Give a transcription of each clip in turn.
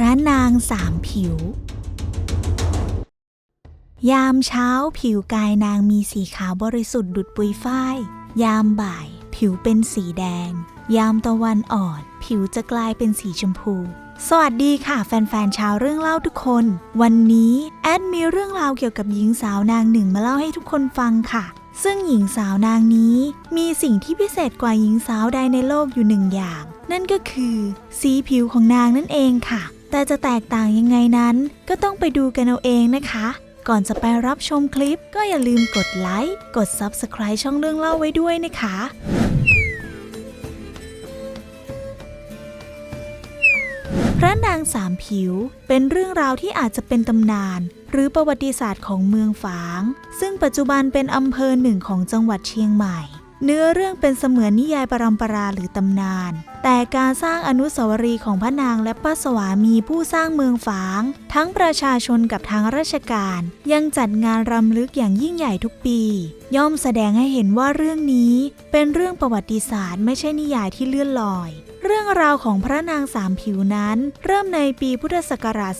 พระนางสามผิว ยามเช้าผิวกายนางมีสีขาวบริสุทธิ์ดุดปุยฝ้าย ยามบ่าย ผิวเป็นสีแดง ยามตะวันอ่อน ผิวจะกลายเป็นสีชมพู สวัสดีค่ะแฟนๆชาวเรื่องเล่าทุกคน วันนี้แอดมีเรื่องราวเกี่ยวกับหญิงสาวนางหนึ่งมาเล่าให้ทุกคนฟังค่ะซึ่งหญิงสาวนางนี้มีสิ่งที่พิเศษกว่าหญิงสาวใดในโลกอยู่หนึ่งอย่าง นั่นก็คือ สีผิวของนางนั่นเองค่ะ แต่จะแตกต่างยังไงนั้นก็ต้องไปดูกันเอาเองนะคะ ก่อนจะไปรับชมคลิปก็อย่าลืมกดไลค์ กด Subscribe ช่องเรื่องเล่าไว้ด้วยนะคะพระนางสามผิว เป็นเรื่องราวที่อาจจะเป็นตำนาน หรือประวัติศาสตร์ของเมืองฝาง ซึ่งปัจจุบันเป็นอำเภอหนึ่งของจังหวัดเชียงใหม่ เนื้อเรื่องเป็นเสมือนนิยายปรำปราหรือตำนาน แต่การสร้างอนุสาวรีย์ของพระนางและป้าสวามีผู้สร้างเมืองฝาง ทั้งประชาชนกับทางราชการ ยังจัดงานรำลึกอย่างยิ่งใหญ่ทุกปี ย่อมแสดงให้เห็นว่าเรื่องนี้เป็นเรื่องประวัติศาสตร์ไม่ใช่นิยายที่เลื่อนลอย เรื่องราวของพระนางสามผิวนั้น เริ่มในปีพุทธศักราช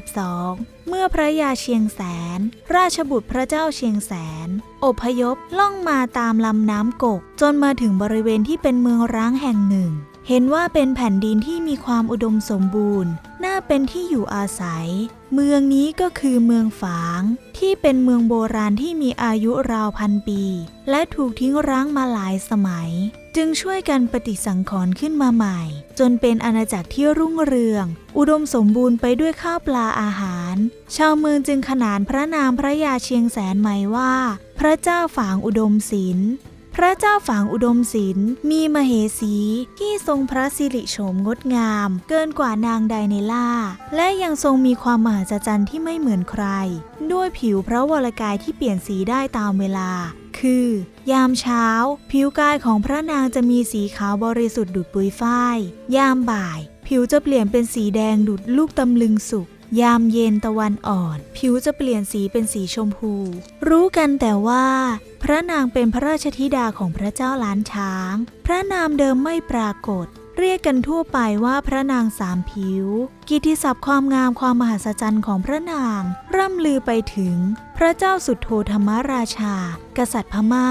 2172 เมื่อพระยาเชียงแสน ราชบุตรพระเจ้าเชียงแสน อพยพล่องมาตามลำน้ำกก จนมาถึงบริเวณที่เป็นเมืองร้างแห่งหนึ่ง เห็นว่าเป็นแผ่นดินที่มีความอุดมสมบูรณ์ น่าเป็นที่อยู่อาศัย เมืองนี้ก็คือเมืองฝาง ที่เป็นเมืองโบราณที่มีอายุราวพันปี และถูกทิ้งร้างมาหลายสมัย จึงช่วยกันปฏิสังขรณ์ขึ้นมาใหม่ จนเป็นอาณาจักรที่รุ่งเรือง อุดมสมบูรณ์ไปด้วยข้าวปลาอาหาร ชาวเมืองจึงขนานพระนามพระยาเชียงแสนใหม่ว่า พระเจ้าฝางอุดมศิลป์ พระเจ้าฝางอุดมศิลป์มีมเหสีที่ทรงพระสิริโฉมงดงาม เกินกว่านางใดในล่า และยังทรงมีความมหัศจรรย์ที่ไม่เหมือนใคร ด้วยผิวพระวรกายที่เปลี่ยนสีได้ตามเวลา คือ ยามเช้า ผิวกายของพระนางจะมีสีขาวบริสุทธิ์ดุดปุยฝ้าย ยามบ่าย ผิวจะเปลี่ยนเป็นสีแดงดุดลูกตำลึงสุก ยามเย็นตะวันอ่อน ผิวจะเปลี่ยนสีเป็นสีชมพู รู้กันแต่ว่า พระนางเป็นพระราชธิดาของพระเจ้าล้านช้าง พระนามเดิมไม่ปรากฏ เรียกกันทั่วไปว่าพระนางสามผิว กิติศัพท์ความงามความมหัศจรรย์ของพระนาง ร่ำลือไปถึง พระเจ้าสุดโทธรรมราชา กษัตริย์พม่า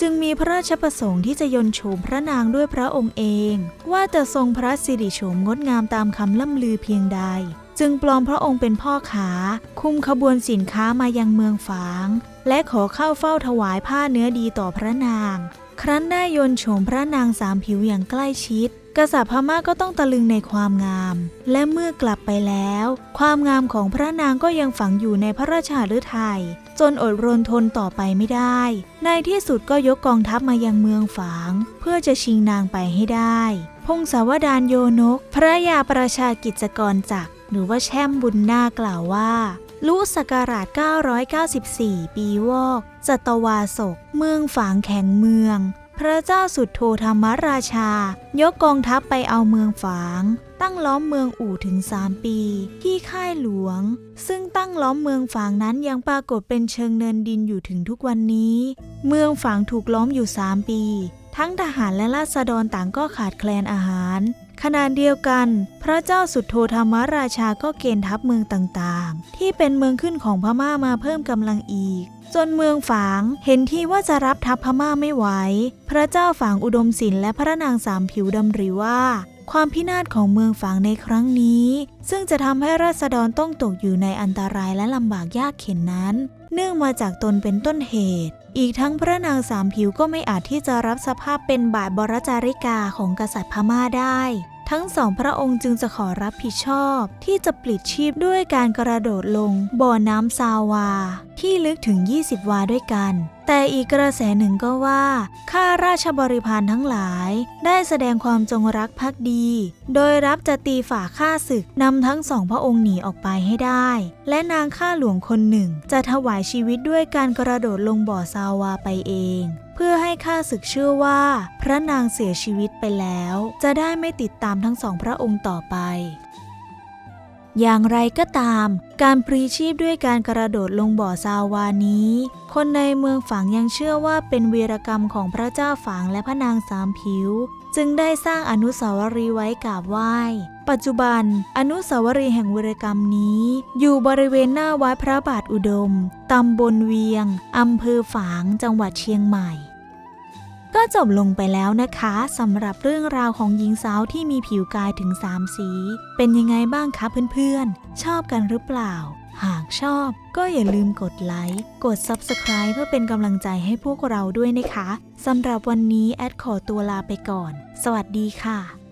จึงมีพระราชประสงค์ที่จะยนโฉมพระนางด้วยพระองค์เอง ว่าจะทรงพระสิริโฉมงดงามตามคำล่ำลือเพียงใด จึงปลอมพระองค์เป็นพ่อขาคุมขบวนสินค้ามายังเมืองฝาง และขอเข้าเฝ้าถวายผ้าเนื้อดีต่อพระนาง ครั้นได้ยนโฉมพระนางสามผิวอย่างใกล้ชิด กษัตริย์พม่าก็ต้องตะลึงในความงาม และเมื่อกลับไปแล้ว ความงามของพระนางก็ยังฝังอยู่ในพระราชาฤทัยจนอดรนทนต่อไปไม่ได้ ในที่สุดก็ยกกองทัพมายังเมืองฝาง เพื่อจะชิงนางไปให้ได้ พงศาวดารโยนก พระยาประชากิจกรจักร หรือว่าแช่มบุญนากล่าวว่า ลุสกราช 994 ปีวอกจัตวาศก เมืองฝางแข็งเมือง พระเจ้าสุดโทธรรมราชา ยกกองทัพไปเอาเมืองฝาง ตั้งล้อมเมืองอู่ถึง 3 ปี ที่ค่ายหลวง ซึ่งตั้งล้อมเมืองฝางนั้นยังปรากฏเป็นเชิงเนินดินอยู่ถึงทุกวันนี้ เมืองฝางถูกล้อมอยู่ 3 ปี ทั้งทหารและราษฎรต่างก็ขาดแคลนอาหาร ขณะเดียวกัน พระเจ้าสุดโทธรรมราชาก็เกณฑ์ทัพเมืองต่างๆ ที่เป็นเมืองขึ้นของพม่ามาเพิ่มกำลังอีก จนเมืองฝางเห็นที่ว่าจะรับทัพพม่าไม่ไหว พระเจ้าฝางอุดมศิลป์และพระนางสามผิวดำริว่าความพินาศของเมืองฝางในครั้งนี้ ซึ่งจะทำให้ราษฎรต้องตกอยู่ในอันตรายและลำบากยากเข็นนั้น เนื่องมาจากตนเป็นต้นเหตุ อีกทั้งพระนางสามผิวก็ไม่อาจที่จะรับสภาพเป็นบาทบรจาริกาของกษัตริย์พม่าได้ ทั้งสองพระองค์จึงจะขอรับผิดชอบ ที่จะปลิดชีพด้วยการกระโดดลงบ่อน้ำซาวา ที่ลึกถึง 20 วาด้วยกัน แต่อีกกระแสหนึ่งก็ว่า ข้าราชบริพารทั้งหลาย ได้แสดงความจงรักภักดี โดยรับจะตีฝ่าข้าศึกนำทั้งสองพระองค์หนีออกไปให้ได้ และนางข้าหลวงคนหนึ่ง จะถวายชีวิตด้วยการกระโดดลงบ่อซาวาไปเอง เพื่อให้ข้าศึกเชื่อว่า พระนางเสียชีวิตไปแล้ว จะได้ไม่ติดตามทั้งสองพระองค์ต่อไป อย่างไรก็ตาม การปรีชีพด้วยการกระโดดลงบ่อซาวานี้ คนในเมืองฝางยังเชื่อว่าเป็นวีรกรรมของพระเจ้าฝางและพระนางสามผิว จึงได้สร้างอนุสาวรีย์ไว้กราบไหว้ ปัจจุบัน อนุสาวรีย์แห่งวีรกรรมนี้ อยู่บริเวณหน้าวัดพระบาทอุดม ตำบลเวียง อำเภอฝาง จังหวัดเชียงใหม่ ก็จบลงไปแล้วนะคะสำหรับเรื่องราวของหญิงสาวที่มีผิวกายถึง 3 สี เป็นยังไงบ้างคะเพื่อนๆ ชอบกันหรือเปล่า หากชอบก็อย่าลืมกดไลค์ กด Subscribe เพื่อเป็นกำลังใจให้พวกเราด้วยนะคะสำหรับวันนี้แอดขอตัวลาไปก่อน สวัสดีค่ะ